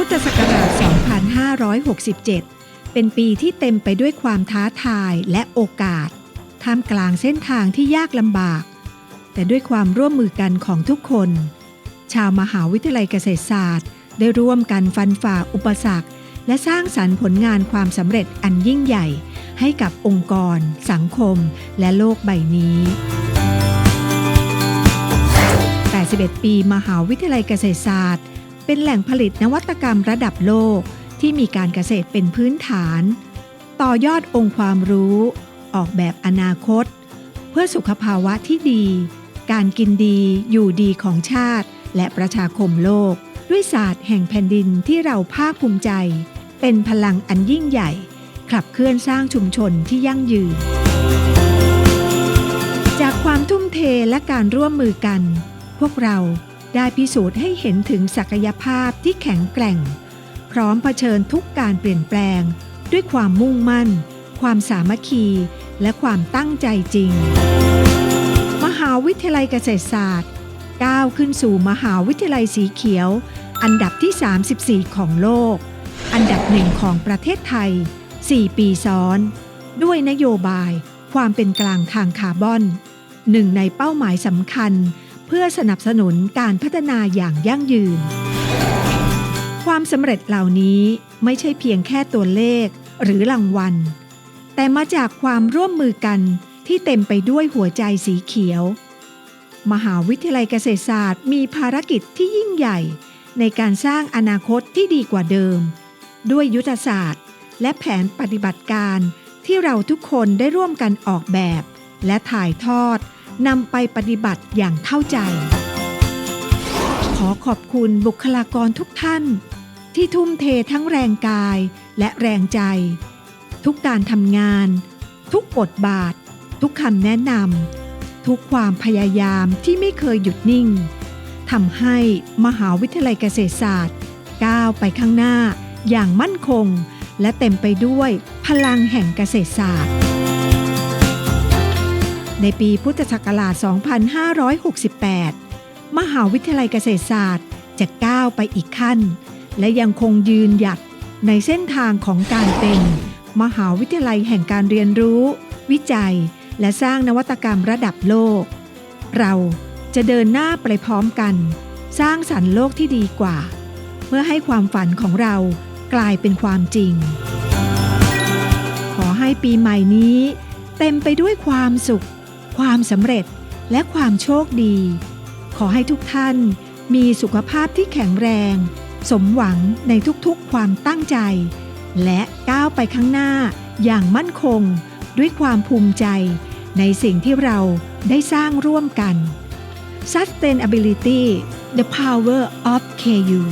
พุทธศักราช 2567 เป็นปีที่เต็มไปด้วยความท้าทายและโอกาส ท่ามกลางเส้นทางที่ยากลำบาก แต่ด้วยความร่วมมือกันของทุกคน ชาวมหาวิทยาลัยเกษตรศาสตร์ ได้ร่วมกันฟันฝ่าอุปสรรค และสร้างสรรค์ผลงานความสำเร็จอันยิ่งใหญ่ ให้กับองค์กร สังคม และโลกใบนี้81 ปี มหาวิทยาลัยเกษตรศาสตร์ เป็นแหล่งผลิตนวัตกรรมระดับโลกที่มีการเกษตรเป็นพื้นฐาน ต่อยอดองค์ความรู้ ออกแบบอนาคต เพื่อสุขภาวะที่ดี การกินดีอยู่ดีของชาติ และประชาคมโลก ด้วยศาสตร์แห่งแผ่นดินที่เราภาคภูมิใจ เป็นพลังอันยิ่งใหญ่ ขับเคลื่อนสร้างชุมชนที่ยั่งยืน จากความทุ่มเทและการร่วมมือกัน พวกเรา ได้พิสูจน์ให้เห็นถึงศักยภาพที่แข็งแกร่ง พร้อมเผชิญทุกการเปลี่ยนแปลง ด้วยความมุ่งมั่น ความสามัคคี และความตั้งใจจริง มหาวิทยาลัยเกษตรศาสตร์ก้าวขึ้นสู่มหาวิทยาลัยสีเขียว อันดับที่ 34 ของโลก อันดับหนึ่งของประเทศไทย 4 ปีซ้อน ด้วยนโยบายความเป็นกลางทางคาร์บอน หนึ่งในเป้าหมายสำคัญ เพื่อสนับสนุนการพัฒนาอย่างยั่งยืน ความสำเร็จเหล่านี้ไม่ใช่เพียงแค่ตัวเลขหรือรางวัล แต่มาจากความร่วมมือกันที่เต็มไปด้วยหัวใจสีเขียว มหาวิทยาลัยเกษตรศาสตร์มีภารกิจที่ยิ่งใหญ่ ในการสร้างอนาคตที่ดีกว่าเดิม ด้วยยุทธศาสตร์ และแผนปฏิบัติการที่เราทุกคนได้ร่วมกันออกแบบ และถ่ายทอด นำไปปฏิบัติอย่างเข้าใจ ขอขอบคุณบุคลากรทุกท่าน ที่ทุ่มเททั้งแรงกายและแรงใจ ทุกการทำงาน ทุกบทบาท ทุกคำแนะนำทุกความพยายามที่ไม่เคยหยุดนิ่งทำให้มหาวิทยาลัยเกษตรศาสตร์ก้าวไปข้างหน้าอย่างมั่นคง และเต็มไปด้วยพลังแห่งเกษตรศาสตร์ ในปีพุทธศักราช 2568 มหาวิทยาลัยเกษตรศาสตร์จะก้าวไปอีกขั้น และยังคงยืนหยัดในเส้นทางของการเป็น มหาวิทยาลัยแห่งการเรียนรู้ วิจัย และสร้างนวัตกรรมระดับโลก เราจะเดินหน้าไปพร้อมกัน สร้างสรรค์โลกที่ดีกว่า เพื่อให้ความฝันของเรากลายเป็นความจริง ขอให้ปีใหม่นี้ เต็มไปด้วยความสุข ความสำเร็จและความโชคดี ขอให้ทุกท่านมีสุขภาพที่แข็งแรง สมหวังในทุกๆความตั้งใจ และก้าวไปข้างหน้าอย่างมั่นคงด้วยความภูมิใจ ในสิ่งที่เราได้สร้างร่วมกัน Sustainability the power of KU